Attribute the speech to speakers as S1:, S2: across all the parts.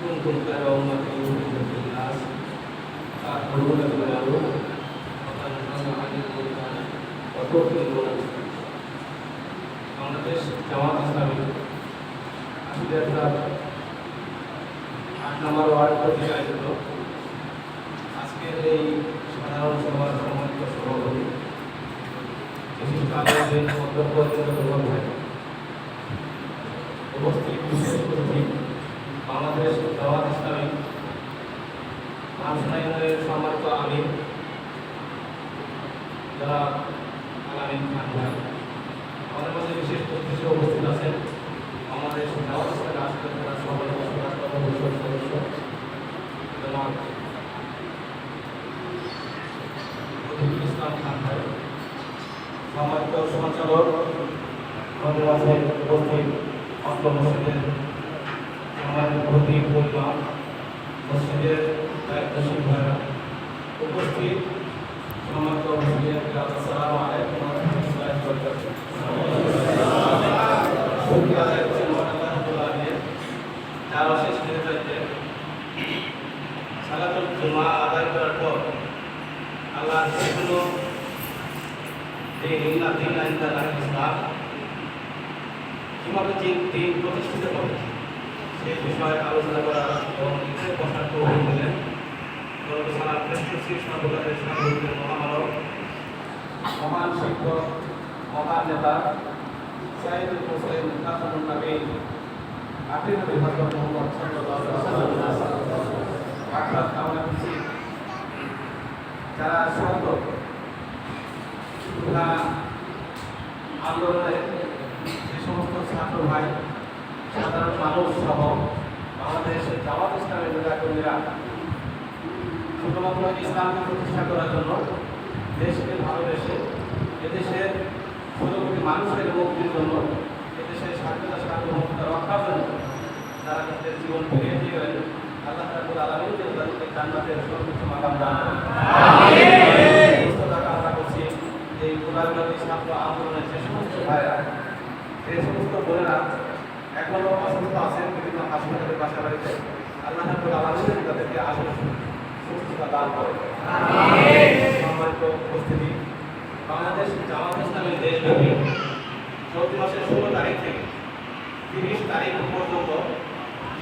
S1: كنتم خير أمة أخرجت للناس تأمرون بالمعروف وتنهون عن المنكر وتؤمنون بالله বাংলাদেশ জামাত ইসলামী আসলে একটা আট নম্বর ওয়ার্ড কর্তৃক আয়োজিত আজকের এই সাধারণ সভার সম্মানিত সভাপতি উপস্থিত বিশেষ অতিথি বাংলাদেশ জামাত ইসলামী মানসনাইনের সম্মানিত আমির যারা ভাই আমাদের বিশেষ অতিথি আছেন আমাদের জামাত ইসলামী রাষ্ট্রীয় জেলা সভাপতি রাষ্ট্র পরিষদ সদস্য জনাব রফিকুল ইসলাম খান ভাই সম্মানিত সঞ্চালক আমাদের মাঝে উপস্থিত অস্ত্র মসজিদের সম্মানিত ভর্তি পরিমাণ মসজিদের দায়িত্বশীল ভাইরা উপস্থিত সম্মানিত মসজিদের আসসালামু আলাইকুম ওয়া রাহমাতুল্লাহি ওয়া বারাকাতুহু শুকরিয়া আদায় করছি মহান আল্লাহ রাব্বুল আলামিনের যার অশেষ নির্দেশে সালাতুল জুমা আদায় করার পর আল্লাহ যেগুলো এই ইন্না দিন ইন্দা লাহিল ইসলাম কীভাবে যে দিন প্রতিষ্ঠিত হবে। সেই বিষয়ে আলোচনা করা এবং এখানে বসার তৌফিক দিলেন গর্বসানা প্রেসক্রিপশন সর্বকালের সাংবাদিকের মহামানব, মহান শিক্ষক, মহান নেতা, সাইদুল হোসেন কাসরুল নবী আখির নবী মুহাম্মদ যারা সন্ত আন্দোলনে যে সমস্ত ছাত্র ভাই সাধারণ মানুষ সহ বাংলাদেশের জামাত ইসলামের নেতাকর্মীরা শুধুমাত্র ইসলামকে প্রতিষ্ঠা করার জন্য দেশকে ভালোবেসে এদেশের ষোলো কোটি মানুষের মুক্তির জন্য এদেশের স্বাধীনতা সার্বভৌমতা রক্ষার জন্য যারা নিজেদের জীবন ফিরিয়ে দিবেন আল্লাহ রাব্বুল আলামিন যেন তাদেরকে জান্নাতের সর্বোচ্চ মাকাম দান কামনা করছি। এই গোলামী ছাত্র আন্দোলনের যে সমস্ত ভাইরা যে সমস্ত বোনেরা এখনও অসুস্থ আছেন বিভিন্ন হাসপাতালের বাসা বাড়িতে আল্লাহ রাব্বুল আলামিন তাদেরকে আসল সুস্থতা দান করেন। সম্মানিত উপস্থিতি, বাংলাদেশ জামাত ইসলামের দেশব্যাপী চলতি মাসের ষোলো তারিখ থেকে তিরিশ তারিখ পর্যন্ত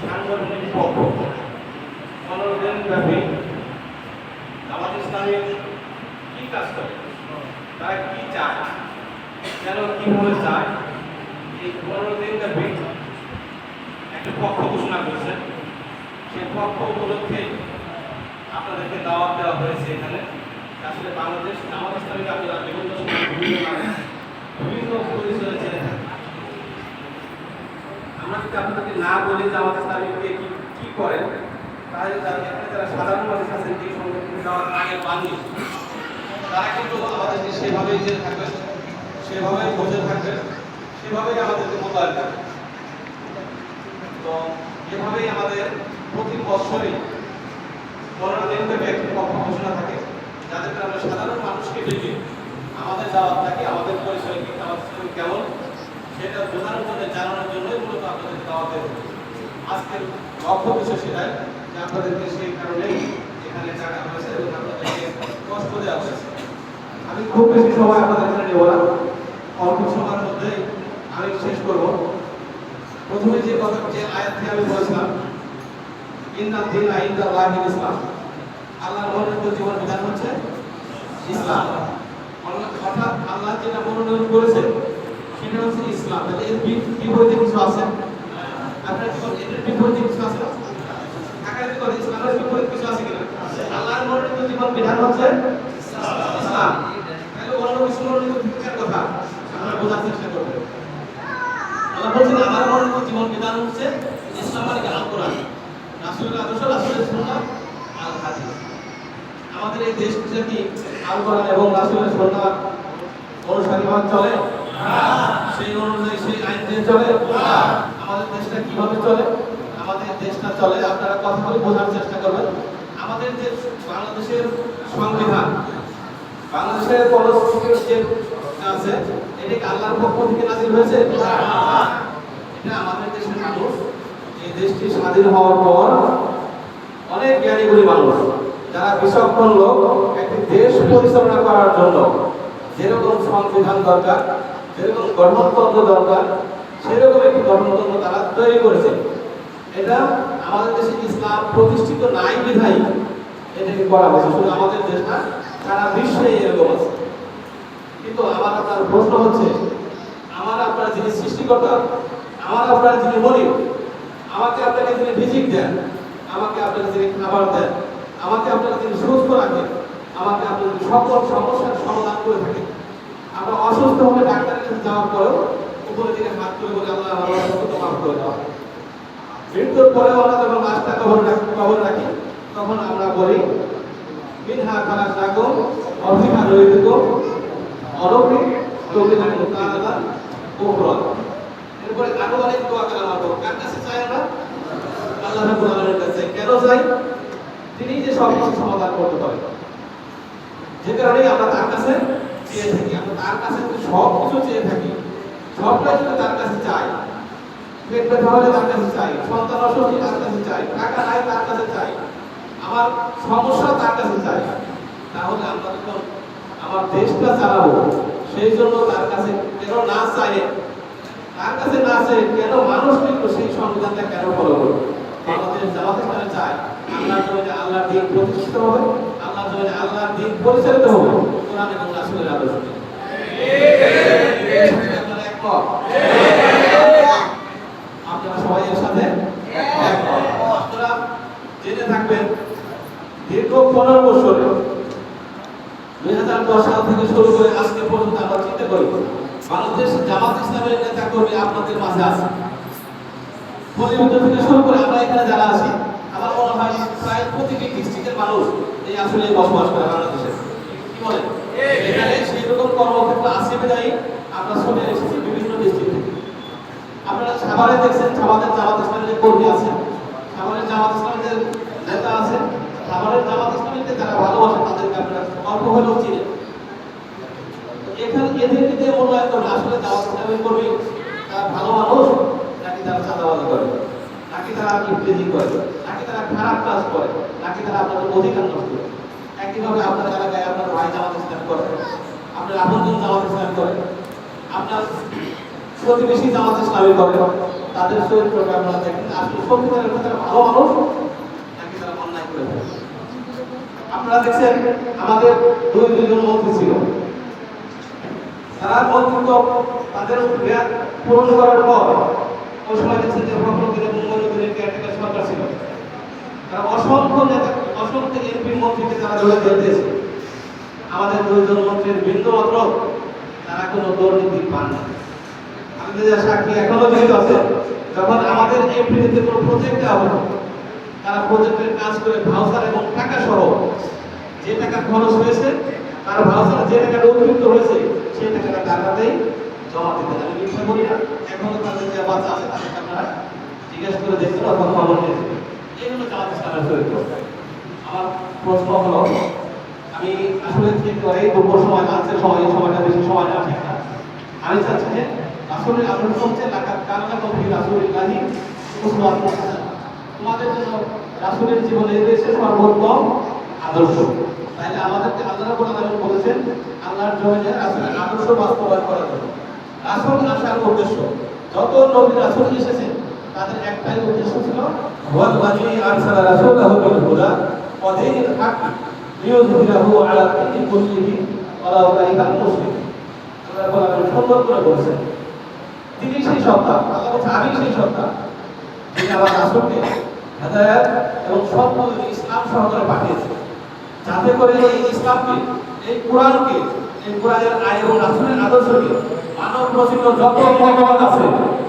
S1: সাংগঠনিক পক্ষ পনেরো দিন ব্যাপী জামাত ইসলামের কি কাজ করে? তারা কি চায়? যেন কীভাবে চায়? এই পনেরো দিন একটা পক্ষ ঘোষণা করেছেন সেই পক্ষ উপলক্ষে আপনাদেরকে দাওয়াত দেওয়া হয়েছে এখানে। আসলে বাংলাদেশ জামাত ইসলামীকে আপনারা বিভিন্ন সময় আমরা যদি আপনাদেরকে না বলি জামাত ইসলামীকে কি কি করেন তাহলে যারা যারা সাধারণ মানুষ আছেন যাওয়ার আগে তারা কিন্তু আমাদেরকে সেভাবেই জেনে থাকবেন সেভাবেই বসে থাকবেন সেভাবেই আমাদেরকে মোতায়েন করবেন তো এভাবেই আমাদের প্রতি বছরই পনেরো দিন ধরে একটি পক্ষ ঘোষণা থাকে যাদেরকে আমরা সাধারণ মানুষকে ডেকে আমাদের দাওয়াত থাকে, আমাদের পরিচয় কি আমাদের কেমন, সেটা বোঝানোর জন্য, জানানোর জন্যই মূলত আপনাদেরকে দাওয়াত আজকের লক্ষ্য বিষয় সেটাই যে আপনাদেরকে সেই কারণেই এখানে টাকা হয়েছে এবং আপনাদেরকে কষ্ট দেওয়া হয়েছে। আমি খুব বেশি সময় আপনাদের এখানে নেব না, অল্প সময়ের মধ্যেই আমি শেষ করব। প্রথমে যে কথা যে আয়াতটি আমি বলেছিলাম ইন্না দিন আইন্দা লাহিল ইসলাম। আল্লাহর মনোনীত জীবন বিধান হচ্ছে ইসলাম। হঠাৎ আল্লাহ যেটা মনোনয়ন করেছে, সেটা হচ্ছে ইসলাম। তাহলে এর বিপরীতে কিছু আছে? আপনার এর বিপরীতে কিছু আছে থাকার কি করে ইসলামের বিপরীতে কিছু আছে কিনা আল্লাহর মনোনীত জীবন বিধান হচ্ছে ইসলাম তাহলে অন্য কিছু মনোনীত শিক্ষার কথা আমরা বোঝার চেষ্টা করব আল্লাহ বলছেন আমার মনোনীত জীবন বিধান হচ্ছে ইসলাম মানে কি আল কোরআন রাসূলের আদর্শ রাসূলের সুন্নাহ আল হাদিস আমাদের এই দেশ কি আল কোরআন এবং রাসূলের সুন্নাহ অনুসারী ভাবে চলে সেই অনুযায়ী সেই আইন দিয়ে চলে আমাদের দেশটা কীভাবে চলে আমাদের দেশটা চলে আপনারা কথা বলে বোঝার চেষ্টা করবেন আমাদের যে বাংলাদেশের সংবিধান, বাংলাদেশের যে আছে, এটা কি আল্লাহর পক্ষ থেকে নাজিল হয়েছে? এটা আমাদের দেশের মানুষ, এই দেশটি স্বাধীন হওয়ার পর অনেক জ্ঞানী গুণী মানুষ, যারা বিচক্ষণ লোক, একটি দেশ পরিচালনা করার জন্য যেরকম সংবিধান দরকার, যেরকম গঠনতন্ত্র দরকার, সেরকম একটি গঠনতন্ত্র তারা তৈরি করেছে। এটা আমাদের দেশে ইসলাম প্রতিষ্ঠিত নাই বিধাই এটাকে করা হয়েছে? শুধু আমাদের দেশ না, সারা বিশ্বে এরকম আছে। কিন্তু আমার আপনার প্রশ্ন হচ্ছে, আমার আপনার যিনি সৃষ্টিকর্তা, আমার আপনার যিনি মনিব আমাকে আপনাকে যিনি ভিজিট দেন, আমাকে আপনাকে যিনি খাবার দেন, আমাকে আপনাকে যিনি সুস্থ রাখেন, আমাকে আপনার সকল সমস্যার সমাধান করে থাকেন, আমরা অসুস্থ হলে ডাক্তারের কাছে যাওয়ার পরেও উপরে দিকে হাত তুলে বলে, আল্লাহ, আমার অসুস্থতা মাফ করে দাও। মৃত্যুর পরেও আমরা যখন লাশটা কবর কবর রাখি, তখন আমরা বলি, মিনহা রাখো অলৌকিক তৌকিদের মুতাআলা উখরা এরপরে আরও অনেক দোয়া কালাম আছে কার কাছে চাই আমরা? আল্লাহ কাছে। কেন চাই? তিনি যে সব কিছু সমাধান করতে পারেন যে কারণে আমরা তার কাছে চেয়ে থাকি। আমরা তার কাছে সব কিছু চেয়ে থাকি, সবটাই যদি তার কাছে চাই পেট হলে তার কাছে চাই। সন্তান অসুস্থ তার কাছে চাই। টাকা নাই তার কাছে চাই। আমার সমস্যা তার কাছে চাই। তাহলে আমরা আমার দেশটা চালাবো। সেই জন্য তার কাছে কেন না চাই? তার কাছে না চাই কেন মানুষ কিন্তু সেই সংবিধানটা কেন ফলো করবে? বাংলাদেশ জামাত ইসলামে চায় আল্লাহর যে আল্লাহর দিন প্রতিষ্ঠিত হবে আল্লাহর জন্য যে আল্লাহর দিন পরিচালিত হবে কোরআন এবং রাসূলের আদর্শ আপনারা একমত? আপনারা সবাই এর সাথে আপনারা জেনে থাকবেন, দীর্ঘ পনেরো বছরে, দুই হাজার দশ সাল থেকে শুরু করে আজকে পর্যন্ত আমরা চিন্তা করি, বাংলাদেশ জামাত ইসলামের নেতা কর্মী আপনাদের মাঝে আছে। বলিউড থেকে শুরু করে আমরা এখানে যারা আছি, আমার মনে হয় প্রায় প্রতিটি ডিস্ট্রিক্টের মানুষ এই আসলে বসবাস করে বাংলাদেশে। কি বলেন? এখানে সেই রকম কর্মক্ষেত্র আছে বিদায়ী, আমরা শুনে এসেছি বিভিন্ন ডিস্ট্রিক্ট থেকে আপনারা সাভারে দেখছেন সাভারের জামাত ইসলামের যে কর্মী আছে সাভারের জামাত ইসলামের যে নেতা আছে সাভারের জামাত ইসলামীকে যারা ভালোবাসে তাদেরকে আপনারা অল্প হলেও চিনেন। এখানে এদেরকে দিয়ে মূল্যায়ন করবে আসলে জামাত ইসলামের কর্মী তারা ভালো মানুষ, নাকি তারা চাঁদাবাজি করে? নাকি তারা ইফতেজি করে? নাকি তারা খারাপ কাজ করে? নাকি তারা আপনাদের অধিকার নষ্ট করে? একইভাবে আপনার এলাকায় আপনার ভাই জামাত ইসলাম করে, আপনার আপনজন জামাত ইসলাম করে, আপনার প্রতিবেশী জামাত ইসলামী করে তাদের চরিত্রকে আপনারা দেখেন আসলে সত্যিকারের তারা ভালো মানুষ নাকি তারা অন্যায় করে আপনারা দেখছেন, আমাদের দুই দুইজন মন্ত্রী ছিল। তারা মন্ত্রিত্ব, তাদের মেয়াদ পূরণ করার পর, ওই সময় দেখছেন যে এবং মইনুদ্দিনের কেয়ারটেকার সরকার ছিল। তারা অসংখ্য নেতা, অসংখ্য এমপি মন্ত্রীকে তারা ধরে দিয়েছে। আমাদের দুইজন মন্ত্রীর বিন্দু মাত্র তারা কোনো দুর্নীতি পান না আমাদের সাক্ষী এখনও যেহেতু আছে যখন আমাদের এমপিতে কোনো প্রজেক্ট দেওয়া হলো তারা প্রজেক্টের কাজ করে ভাউচার এবং টাকা সহ যে টাকা খরচ হয়েছে তার ভাউচার যে টাকাটা উপযুক্ত হয়েছে সেই টাকাটা টাকাতেই জমা দিতে আমি মিথ্যা না এখনও তাদের যে বাচ্চা আছে তাদেরকে আপনারা জিজ্ঞেস করে দেখতে নিয়েছে এগুলো ইসলামের চরিত্র আমার প্রশ্ন হলো আমি আসলে ঠিক করে দুপুর সময় লাঞ্চের সময় সময়টা বেশি সময় না ঠিক না। আমি চাচ্ছি যে আসলে আপনার হচ্ছে লাকাত কান্না কবি উসওয়াতুন হাসানাহ তোমাদের জন্য রাসূলের জীবনে রয়েছে সর্বোত্তম আদর্শ। তাহলে আমাদেরকে আল্লাহ আলামিন বলেছেন, আল্লাহর জমিনে রাসূলের আদর্শ বাস্তবায়ন করার জন্য। রাসূল আসার উদ্দেশ্য। যত নবী রাসূল এসেছেন তাদের একটাই উদ্দেশ্য ছিল, ওয়াল বানি আরসালা রাসূলাহু বিল হুদা ওয়া দীনিল হক লিইয়ুযহিরাহু আলা দীনি কুল্লিহি ওয়ালাউ কারিহাল মুশরিকুন। আল্লাহ সুন্দর করে বলেছেন তিনি সেই সত্তা আল্লাহ আমি সেই সত্তা যিনি আমার হেদায়েত এবং ইসলাম সহকারে পাঠিয়েছে যাতে করে এই ইসলামকে এই কোরআনকে এই কোরআনের আইন এবং রাসূলের আদর্শকে মানব রচিত যত মতবাদ আছে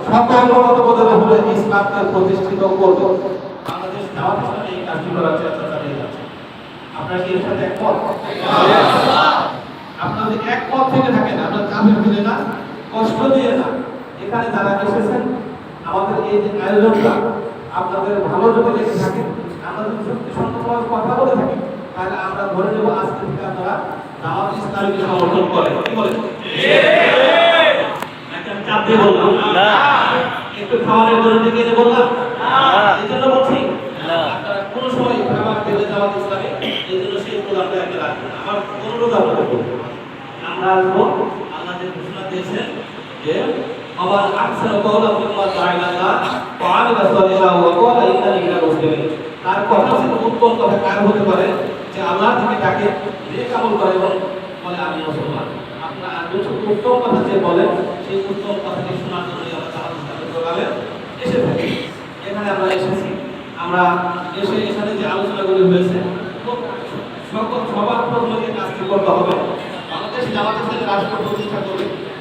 S1: সকল মতবাদের উপরে ইসলামকে প্রতিষ্ঠিত করবে। বাংলাদেশ জামাত ইসলামী এই কাজটি করার চেষ্টা চালিয়ে যাচ্ছে। আপনারা কি এর সাথে একমত? একমত থেকে থাকেন আপনার কাফের ফিরে না কষ্ট দিয়ে না এখানে যারা এসেছেন আমাদের এই যে আয়োজনটা আপনাদের ভালো যদি লেগে থাকে আমরা যদি সত্যি কথা বলে থাকি তাহলে আমরা ধরে নেব আজকে থেকে আপনারা জামাত ইসলামীকে সমর্থন করে কি বলে চাপ দিয়ে বললাম। একটু খাওয়ানোর জন্য ডেকে এনে বললাম। এই জন্য বলছি
S2: না।
S1: আপনারা সময় খাবার ইসলামী এই জন্য সেই প্রোগ্রামটা একটা রাখবেন আমার অনুরোধ আপনাদের। করব আমরা আসব। আল্লাহ যে ঘোষণা দিয়েছেন যে আমার আকসার কওলা ফিম্মা তাআলা ওয়ামিলা সালিহা ওয়া ক্বালা ইন্নানি মিনাল মুসলিমিন তার কথা থেকে উত্তম কথা কার হতে পারে যে আল্লাহ থেকে তাকে নেক আমল করে এবং বলে, আমি মুসলমান। আপনার কিছু উত্তম কথা যে বলেন সেই উত্তম কথাকে শোনার জন্য আমরা জামাত ইসলামের প্রোগ্রামে এসে থাকি। এখানে আমরা এসেছি। আমরা এসে এখানে যে আলোচনাগুলি হয়েছে, সকল সবার প্রথমে কাজটি করতে হবে, বাংলাদেশ জামাত ইসলামের রাষ্ট্র প্রতিষ্ঠা করবে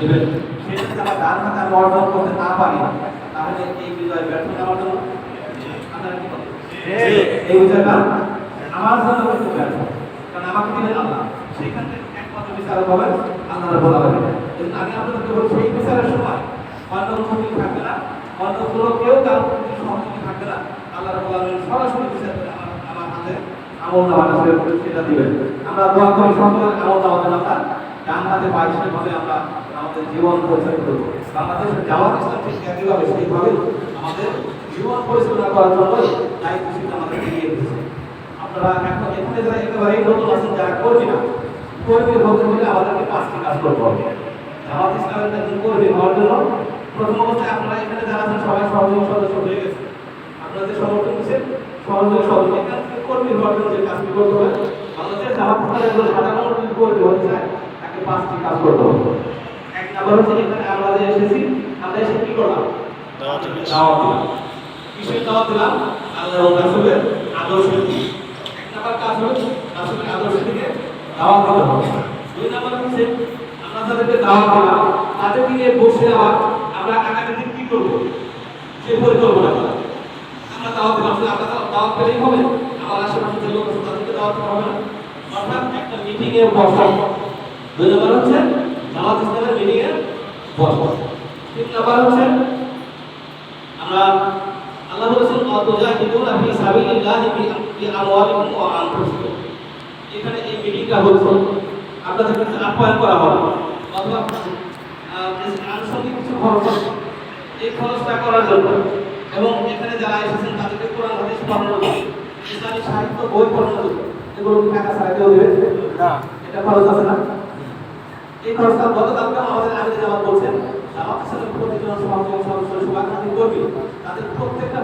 S1: দিবেন। সেটা যদি আমার ডান হাতে আমি অর্জন করতে না পারি তাহলে এই বিজয় ব্যর্থ আমার জন্য আপনারা কি বলেন? এই বিজয়টা আমার জন্য কিন্তু ব্যর্থ। কারণ আমাকে দিলেন আল্লাহ। সেইখান থেকে একমাত্র বিচারক হবেন আল্লাহ রাব্বুল আলামিন কিন্তু আমি আপনাদেরকে বলছি সেই বিচারের সময় অন্য মুসলিম থাকবে না। অন্য কোনো কেউ কারও প্রতি সহযোগী থাকবে না। আল্লাহ রাব্বুল আলামিন সরাসরি বিচার করে আমার আমার হাতে আমল নামাটা সেটা দিবেন। আমরা দোয়া করি সকলের আমল নামাতে আমরা ডান হাতে পাই সেভাবে আমরা আমাদের জীবন পরিচালিত করব বাংলাদেশের জামাত ইসলাম ঠিক একইভাবে সেইভাবে আমাদের জীবন পরিচালনা করার জন্য দায়িত্বশীল আমাদের এগিয়ে দিচ্ছে আপনারা এখন এখানে যারা একেবারেই নতুন আছেন, যারা কর্মী না কর্মী হতে হলে আমাদেরকে পাঁচটি কাজ করতে হবে। জামাত ইসলামের একজন কর্মী হওয়ার জন্য প্রথম অবস্থায় আপনারা এখানে যারা আছেন, সবাই সহযোগী সদস্য হয়ে গেছে। আপনারা সমর্থন দিচ্ছেন, সহযোগী সদস্য এখান থেকে কর্মী হওয়ার জন্য যে কাজটি করতে হবে, বাংলাদেশের জামাত ইসলামের সাধারণ কর্মী হতে চায়, তাকে পাঁচটি কাজ করতে হবে। নম্বর হচ্ছে এখানে আমরা যে এসেছি আমরা এসে কি করলাম?
S2: দাওয়াত
S1: দিলাম। কিসের দাওয়াত দিলাম? আল্লাহ রাসূলের আদর্শের দিকে। এক নাম্বার কাজ হলো রাসূলের আদর্শ থেকে দাওয়াত দিতে হবে। দুই নাম্বার হচ্ছে আমরা তাদেরকে দাওয়াত দিলাম। তাদেরকে নিয়ে বসে আবার আমরা আগামী দিন কি করব? সে পরিকল্পনা করা আমরা দাওয়াত দিলাম। আমরা দাওয়াত পেলেই হবে। আমার আশেপাশে যে লোক আছে তাদেরকে দাওয়াত দিতে হবে না। অর্থাৎ একটা মিটিং এ বসা। দুই নাম্বার হচ্ছে জামাত ইসলামের মিটিং এ তিন নাম্বার হচ্ছে আমরা আল্লাহ বলেছেন অতুজাহিদুনা ফি সাবিলিল্লাহি বি আমওয়ালিকুম ওয়া আনফুসিকুম। এখানে এই মিটিংটা হচ্ছে আপনাদের কাছে আহ্বান করা হবে। অথবা আনুষঙ্গিক কিছু খরচ এই খরচটা করার জন্য। এবং এখানে যারা এসেছেন তাদেরকে কোরআন হাদিস পড়ানোর জন্য ইসলামী সাহিত্য বই পড়ানোর জন্য। এগুলো কি টাকা ছাড়া কেউ দেবে?
S2: না।
S1: এটা খরচ আছে না? এই খরচটা গতকালকে আমাদের আগে জামাত বলছেন, জামাত ইসলামের প্রতিজন সমাজের সদস্য শুভাকাঙ্ক্ষী কর্মী, তাদের প্রত্যেকটা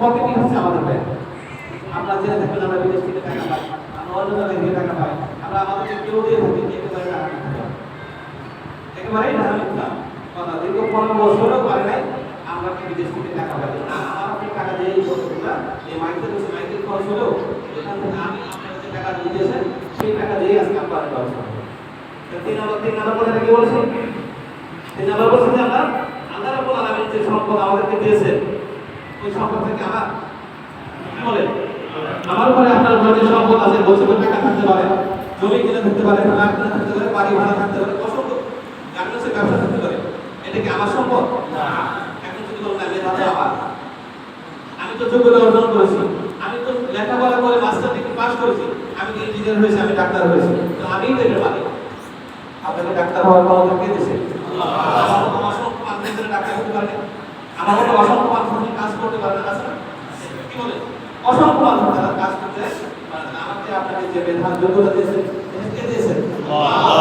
S1: পকেটই হচ্ছে আমাদের ব্যাংক আমরা জেনে থাকবেন আমরা বিদেশ থেকে টাকা পাই, আমরা অন্য জায়গায় থেকে টাকা পাই, আমরা আমাদেরকে কেউ দিয়ে থাকি একেবারে টাকা। একেবারেই না মিথ্যা কথা, দীর্ঘ পনেরো বছরও পারে নাই, আমরা কি বিদেশ থেকে টাকা পাই না, আমার আপনি টাকা দিয়ে এই বছরটা এই মাইকের বসে মাইকের খরচ হলেও এখান থেকে আমি আপনারা যে টাকা দিয়েছেন, সেই টাকা দিয়েই আজকে আপনার ব্যবস্থা হবে। তিন নম্বর, তিন যে আমরা আল্লাহ রাব্বুল আলামিন যে সম্পদ আমাদেরকে দিয়েছেন ওই সম্পদ থেকে আমার কি বলেন আমার ঘরে আপনার ঘরে সম্পদ আছে, বলছে টাকা থাকতে পারে, জমি কিনে থাকতে পারে, ফ্ল্যাট কিনে থাকতে পারে, বাড়ি ভাড়া থাকতে পারে অসংখ্য গার্মেন্টসের ব্যবসা থাকতে পারে। এটা কি আমার সম্পদ? এখন যদি বলেন আমি দাদা আমার আমি তো যোগ্যতা অর্জন করেছি। আমি তো লেখাপড়া করে মাস্টার ডিগ্রি পাস করেছি। আমি ইঞ্জিনিয়ার হয়েছি, আমি ডাক্তার হয়েছি। তো আমিই তো এটা কাজ করতে পারে না কি বলে অসংখ্য কাজ করতে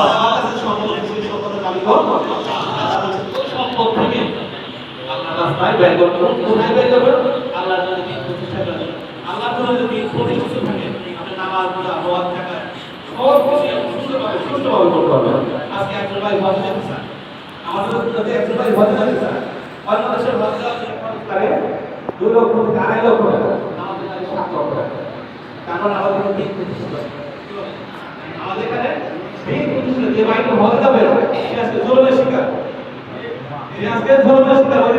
S1: আমার কাছে সম্পদ সেই সম্পদের মালিক সম্পদ থেকে আপনার রাস্তায় ব্যয় করতে? আল্লাহর জন্য প্রতিষ্ঠা করবেন। আল্লাহর জন্য যদি প্রতিষ্ঠিত থাকে, আপনি নামাজ, রোজা, হজ, জাকাত সব কিছু সুন্দরভাবে, করতে পারবেন। আজকে একজন ভাই হজে যেতে চান। আমাদের যদি একজন ভাই হজে যেতে চান, অন্য দেশের হজে যাওয়ার জন্য খরচ লাগে দুই লক্ষ থেকে। আমাদের এখানে সেই প্রতিষ্ঠানে যে বাড়িতে হওয়া যাবে সে আজকে জোরের আজকে জোরের শিকার ওই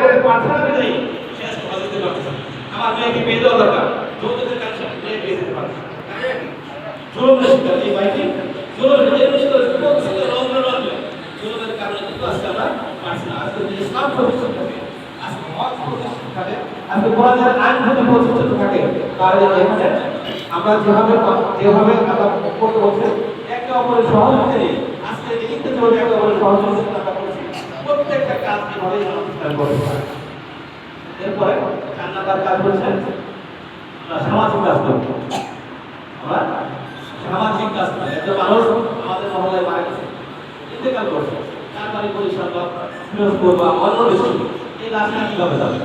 S1: করে পাঠানো নেই সে আজকে হওয়া যেতে পারছে। আমার মেয়েকে পেয়ে দেওয়া দরকার যৌতুকের কাছে মেয়ে পেয়ে দিতে পারছে জোরের শিকার এই বাড়িটি জোরের এই শিকার প্রতিষ্ঠানে রঙের রঙে জোরের কারণে কিন্তু আজকে আমরা পারছি না আজকে যদি ইসলাম প্রতিষ্ঠা থাকে আজকে মত প্রতিষ্ঠা থাকে আজকে কোরআনের আইন যদি প্রতিষ্ঠিত থাকে তাহলে এখানে আমরা যেভাবে যেভাবে আমরা কাজ করব আমরা সামাজিক কাজ করি একটা মানুষ আমাদের মহল্লায় মারা গেছে ইন্তেকাল করছে, তার বাড়ি পরিষ্কার বা ফিরোজপুর বা অন্য দেশে এই রাস্তা কীভাবে যাবে?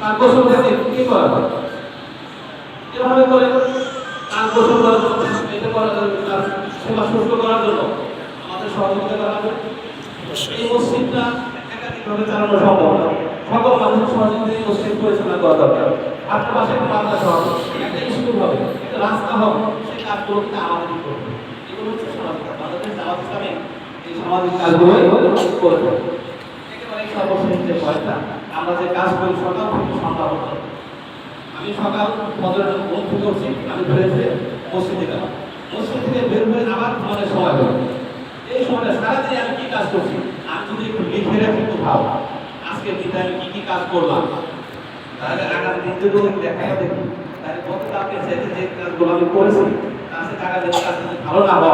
S1: তার গোসল থেকে কি করা হয়? এভাবে করে? তার গোসল করার জন্য এটা করার জন্য, তার সেবা সুস্থ করার জন্য আমাদের সহযোগিতা করা হবে। এই মসজিদটা একাধিকভাবে চালানো সম্ভব সকল মানুষের সহযোগিতা এই মসজিদ পরিচালনা করা দরকার। আপনার পাশে স্কুল হবে। রাস্তা হবে সেই কাজগুলো কিন্তু আমাদেরই করবে। এগুলো হচ্ছে সামাজিক কাজ বাংলাদেশ জামাত ইসলামী এই সামাজিক কাজগুলোই করে থাকে। একেবারে সর্বশেষ পয়েন্টটা আমরা যে কাজ করি, সকাল থেকে সন্ধ্যা পর্যন্ত। আমি সকাল ফজরের বন্ধু করছি আমি বের হয়ে মসজিদে গেলাম। মসজিদ থেকে বের হয়ে আবার ঘুমানোর সময় হলো। এই সময়টা সারাদিন আমি কি কাজ করছি? আমি যদি একটু লিখে রাখি কোথাও আজকের দিনে আমি কি কি কাজ করলাম? তাহলে আগামী দিনগুলো দেখা দেখি। আমি তার আমার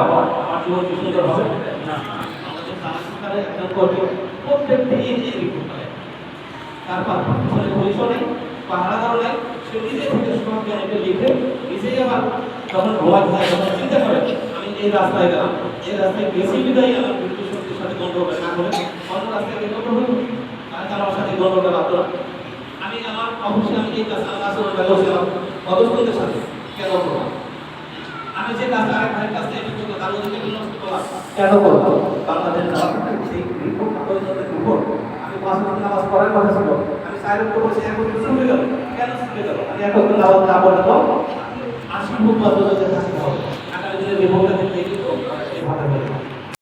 S1: তারপর পিছনে পুলিশও নেই সব লিখে নিজেই আবার আমি এই রাস্তায় গেলাম, এই রাস্তায় গেছি বিদায়, আমার শক্তির সাথে গন্ডগোল না রাস্তায় গেলে গন্ডগোল হবে আমার সাথে গন্ডগোলটা লাগতো আমি আমার অবশ্যই আমি এই কাজ, আমার আচরণটা অদস্তুদের সাথে। কেন করব? আমি যে কাজ আরেক ভাইয়ের কাছে এটা বিদ্যুৎ তার ওদিকে বিনষ্ট করলাম কেন করব? বাংলাদেশ সেই রিপোর্ট রিপোর্ট আমি পাঁচ মিনিট নামাজ পড়ার কথা ছিল। আমি সাইলেন্ট করে বলছি এখন কিছু শুনে গেল কেন শুনে গেল আমি এখন নামাজ না পড়লে তো? আশি ভূত বদল হাসি হবে আগামী দিনে রিপোর্টটা